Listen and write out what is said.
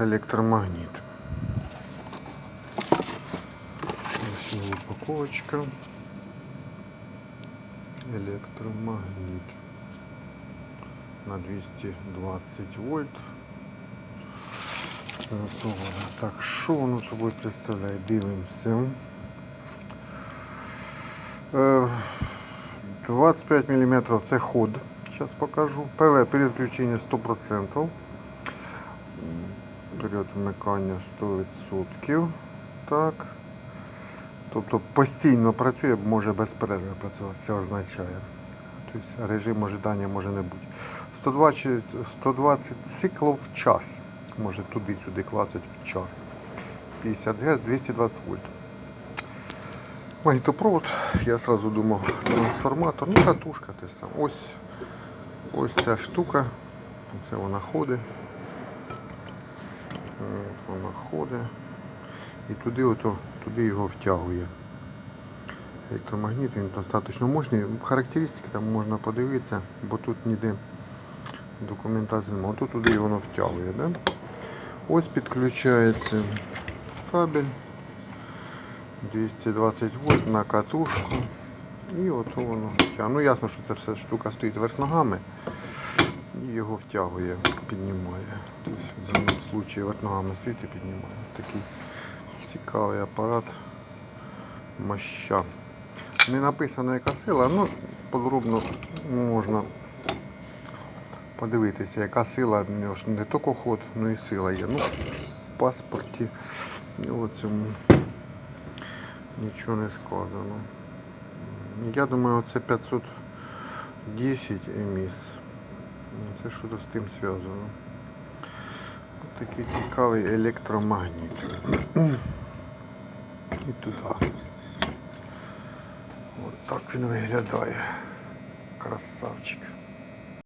електромагніт. Ось його упаковочка. Електромагніт. На 220 вольт. Налаштовано. Так, що воно собою представляє? Дивимося. Е, 25 мм це ход. Зараз покажу. ПВ переключення 100%. Період вмикання 100%. Так. Тобто постійно працює, може без перерви працювати. Це означає. Тобто режим ожидання може не бути. 120, 120 циклів в час. Може туди-сюди клацати в час. 50 Гц, 220 вольт. Магнітопровод, я сразу думав трансформатор, ну катушка. Ось, ось ця штука. Це вона ходить. Вона ходить. І туди, ото, туди його втягує. Електромагніт, він достатньо мощний. Характеристики там можна подивитися, бо тут ніде документації немає. Ото туди воно втягує. Да? Ось підключається кабель 220 вольт на катушку. І ото воно. Ну ясно, що це все штука стоїть верх ногами і його втягує, піднімає. Тобто в даному випадку верх ногами стоїть і піднімає. Такий цікавий апарат моща. Не написано яка сила, ну подробно можна подивитися, яка сила в нього ж не тільки ход, але і сила є. Ну, в паспорті цьому нічого не сказано. Я думаю, це 510 еміс. Це що з тим зв'язано. Ось такий цікавий електромагніт. І туди. От так він виглядає. Красавчик.